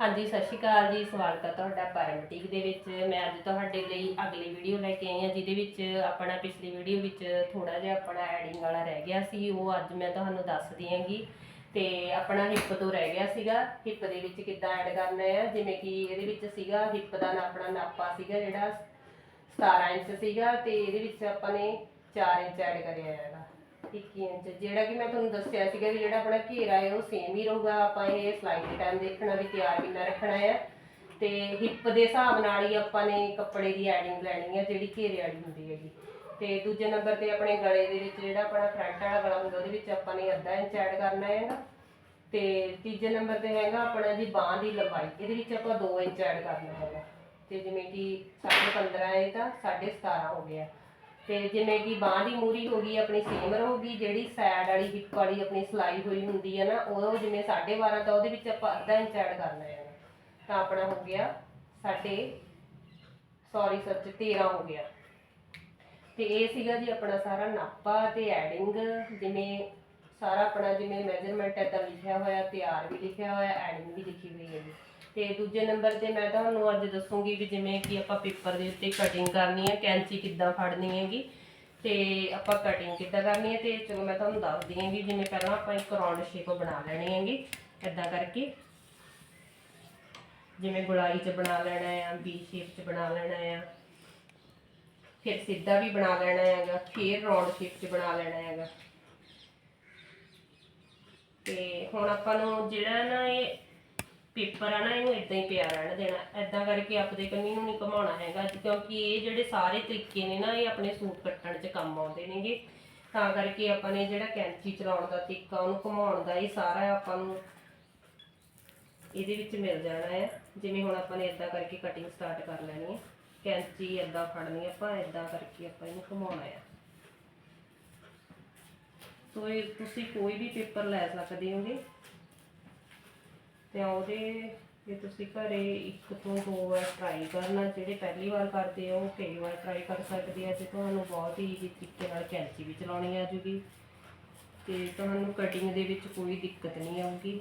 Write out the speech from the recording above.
ਹਾਂਜੀ, ਸਤਿ ਸ਼੍ਰੀ ਅਕਾਲ ਜੀ। ਸਵਾਗਤ ਹੈ ਤੁਹਾਡਾ ਪਰਮ ਦੇ ਵਿੱਚ। ਮੈਂ ਅੱਜ ਤੁਹਾਡੇ ਲਈ ਅਗਲੀ ਵੀਡੀਓ ਲੈ ਕੇ ਆਈ ਹਾਂ, ਜਿਹਦੇ ਵਿੱਚ ਆਪਣਾ ਪਿਛਲੀ ਵੀਡੀਓ ਵਿੱਚ ਥੋੜਾ ਜਿਹਾ ਆਪਣਾ ਐਡਿੰਗ ਵਾਲਾ ਰਹਿ ਗਿਆ ਸੀ। ਉਹ ਅੱਜ ਮੈਂ ਤੁਹਾਨੂੰ ਦੱਸ ਹਾਂਗੀ ਤੇ ਆਪਣਾ ਹਿੱਪ ਤੋਂ ਰਹਿ ਗਿਆ ਸੀਗਾ। ਹਿੱਪ ਦੇ ਵਿੱਚ ਕਿੱਦਾਂ ਐਡ ਕਰਨਾ ਹੈ ਜਿਵੇਂ ਕਿ ਇਹਦੇ ਵਿੱਚ ਸੀਗਾ ਹਿੱਪ ਦਾ ਆਪਣਾ ਨਾਪਾ ਸੀਗਾ ਜਿਹੜਾ 17 ਇੰਚ ਸੀਗਾ, ਤੇ ਇਹਦੇ ਵਿੱਚ ਆਪਾਂ ਨੇ 4 ਇੰਚ ਐਡ ਕਰਿਆ ਹੈਗਾ। 21 ਇੰਚ ਜਿਹੜਾ ਕਿ ਮੈਂ ਤੁਹਾਨੂੰ ਦੱਸਿਆ ਸੀਗਾ ਵੀ ਜਿਹੜਾ ਆਪਣਾ ਘੇਰਾ ਹੈ ਉਹ ਸੇਮ ਹੀ ਰਹੂਗਾ, ਆਪਾਂ ਇਹ ਸਿਲਾਈ ਦੇ ਟਾਈਮ ਦੇਖਣਾ ਵੀ ਤਿਆਰ ਕਿੰਨਾ ਰੱਖਣਾ ਹੈ। ਤੇ ਹਿੱਪ ਦੇ ਹਿਸਾਬ ਨਾਲ ਹੀ ਆਪਾਂ ਨੇ ਕੱਪੜੇ ਦੀ ਐਡਿੰਗ ਲੈਣੀ ਹੈ, ਜਿਹੜੀ ਘੇਰੇ ਵਾਲੀ ਹੁੰਦੀ ਹੈਗੀ। ਤੇ ਦੂਜੇ ਨੰਬਰ ਤੇ ਆਪਣੇ ਗਲੇ ਦੇ ਵਿੱਚ ਜਿਹੜਾ ਆਪਣਾ ਫਰੰਟ ਵਾਲਾ ਗਲਾ ਹੁੰਦਾ, ਉਹਦੇ ਵਿੱਚ ਆਪਾਂ ਨੇ ਅੱਧਾ ਇੰਚ ਐਡ ਕਰਨਾ ਹੈਗਾ। ਤੇ ਤੀਜੇ ਨੰਬਰ ਤੇ ਹੈਗਾ ਆਪਣਾ ਜੀ ਬਾਹ ਦੀ ਲੰਬਾਈ, ਇਹਦੇ ਵਿੱਚ ਆਪਾਂ 2 ਇੰਚ ਐਡ ਕਰਨਾ ਹੈਗਾ। ਤੇ ਜਿਵੇਂ ਕਿ 15.5 ਹੈ ਤਾਂ 17.5 ਹੋ ਗਿਆ। ਤੇ ਜਿਵੇਂ ਕਿ ਬਾਹ ਦੀ ਮੂਰੀ ਹੋ ਗਈ, ਆਪਣੀ ਸੇਮ ਰਹੂਗੀ ਜਿਹੜੀ ਸਾਈਡ ਵਾਲੀ ਹਿੱਪ ਵਾਲੀ ਆਪਣੀ ਸਲਾਈ ਹੋਈ ਹੁੰਦੀ ਹੈ ਨਾ, ਉਹ ਜਿਵੇਂ 12.5 ਤਾਂ ਉਹਦੇ ਵਿੱਚ ਆਪਾਂ ਅੱਧਾ ਇੰਚ ਐਡ ਕਰਨਾ ਹੈ। ਤਾਂ ਆਪਣਾ ਹੋ ਗਿਆ ਸਾਡੇ ਸੌਰੀ ਸੱਚ 13 ਹੋ ਗਿਆ। ਤੇ ਇਹ ਸੀਗਾ ਜੀ ਆਪਣਾ ਸਾਰਾ ਨਾਪਾ ਤੇ ਐਡਿੰਗ ਜਿਵੇਂ ਸਾਰਾ ਆਪਣਾ ਜਿਵੇਂ ਮੈਜ਼ਰਮੈਂਟ ਹੈ ਲਿਖਿਆ ਹੋਇਆ, ਤਿਆਰ ਵੀ ਲਿਖਿਆ ਹੋਇਆ ਐਡਿੰਗ ਵੀ ਲਿਖੀ ਹੋਈ ਹੈ ਜੀ। ਤੇ ਦੂਜੇ ਨੰਬਰ ਤੇ ਮੈਂ ਤੁਹਾਨੂੰ ਅੱਜ ਦੱਸੂਗੀ ਵੀ ਜਿਵੇਂ ਕਿ ਆਪਾਂ ਪੇਪਰ ਦੇ ਉੱਤੇ ਕਟਿੰਗ ਕਰਨੀ ਹੈ, ਕੈਂਚੀ ਕਿੱਦਾਂ ਫੜਨੀ ਹੈਗੀ ਤੇ ਆਪਾਂ ਕਟਿੰਗ ਕਿੱਦਾਂ ਕਰਨੀ ਹੈ ਤੇ ਚਲੋ ਮੈਂ ਤੁਹਾਨੂੰ ਦੱਸਦੀ ਹਾਂ ਕਿ ਜਿਵੇਂ ਪਹਿਲਾਂ ਆਪਾਂ ਇੱਕ ਰਾਉਂਡ ਸ਼ੇਪ ਬਣਾ ਲੈਣੀ ਹੈਗੀ ਇਦਾਂ ਕਰਕੇ। ਜਿਵੇਂ ਗੁਲਾਈ 'ਚ ਬਣਾ ਲੈਣਾ ਆ ਬੀ ਸ਼ੇਪ 'ਚ ਬਣਾ ਲੈਣਾ ਆ। ਫਿਰ ਸਿੱਧਾ ਵੀ ਬਣਾ ਲੈਣਾ ਹੈਗਾ, ਫਿਰ ਰਾਉਂਡ ਸ਼ੇਪ 'ਚ ਬਣਾ ਲੈਣਾ ਹੈਗਾ। ਤੇ ਹੁਣ ਆਪਾਂ ਨੂੰ ਜਿਹੜਾ ਨਾ ਇਹ ਪੇਪਰ ਆ ਨਾ, ਇਹਨੂੰ ਇਦਾਂ ਹੀ ਪਿਆ ਰਹਿਣ ਦੇਣਾ। ਇਦਾਂ ਕਰਕੇ ਆਪਦੇ ਕੰਨੀ ਨੂੰ ਨਹੀਂ ਘਮਾਉਣਾ ਹੈਗਾ, ਕਿਉਂਕਿ ਇਹ ਜਿਹੜੇ ਸਾਰੇ ਤਰੀਕੇ ਨੇ ਨਾ, ਇਹ ਆਪਣੇ ਸੂਟ ਕੱਟਣ 'ਚ ਕੰਮ ਆਉਂਦੇ ਨੇਗੇ। ਤਾਂ ਕਰਕੇ ਆਪਾਂ ਨੇ ਜਿਹੜਾ ਕੈਂਚੀ ਚਲਾਉਣ ਦਾ ਤਰੀਕਾ, ਉਹਨੂੰ ਘਮਾਉਣ ਦਾ ਇਹ ਸਾਰਾ ਆਪਾਂ ਨੂੰ ਇਹਦੇ ਵਿੱਚ ਮਿਲ ਜਾਣਾ ਹੈ। ਜਿਵੇਂ ਹੁਣ ਆਪਾਂ ਨੇ ਇਦਾਂ ਕਰਕੇ ਕਟਿੰਗ ਸਟਾਰਟ ਕਰ ਲੈਣੀ ਹੈ। ਕੈਂਚੀ ਇਦਾਂ ਫੜਨੀ ਆਪਾਂ ਇਦਾਂ ਕਰਕੇ ਆਪਾਂ ਇਹਨੂੰ ਘੁਮਾਉਣਾ ਹੈ। ਸੋ ਇਹ ਤੁਸੀਂ ਕੋਈ ਵੀ ਪੇਪਰ ਲੈ ਸਕਦੇ ਹੋਗੇ। ਤੇ ਉਹਦੇ ਜੇ ਤੁਸੀਂ ਘਰੇ ਇੱਕ ਤੋਂ ਦੋ ਵਾਰ ਟਰਾਈ ਕਰਨਾ, ਜਿਹੜੇ ਪਹਿਲੀ ਵਾਰ ਕਰਦੇ ਆ ਉਹ ਕਈ ਵਾਰ ਟਰਾਈ ਕਰ ਸਕਦੇ ਆ, ਤੇ ਤੁਹਾਨੂੰ ਬਹੁਤ ਹੀ ਈਜ਼ੀ ਤਰੀਕੇ ਨਾਲ ਕੈਂਚੀ ਵੀ ਚਲਾਉਣੀ ਆ ਜੂਗੀ। ਤੇ ਤੁਹਾਨੂੰ ਕਟਿੰਗ ਦੇ ਵਿੱਚ ਕੋਈ ਦਿੱਕਤ ਨਹੀਂ ਆਊਗੀ।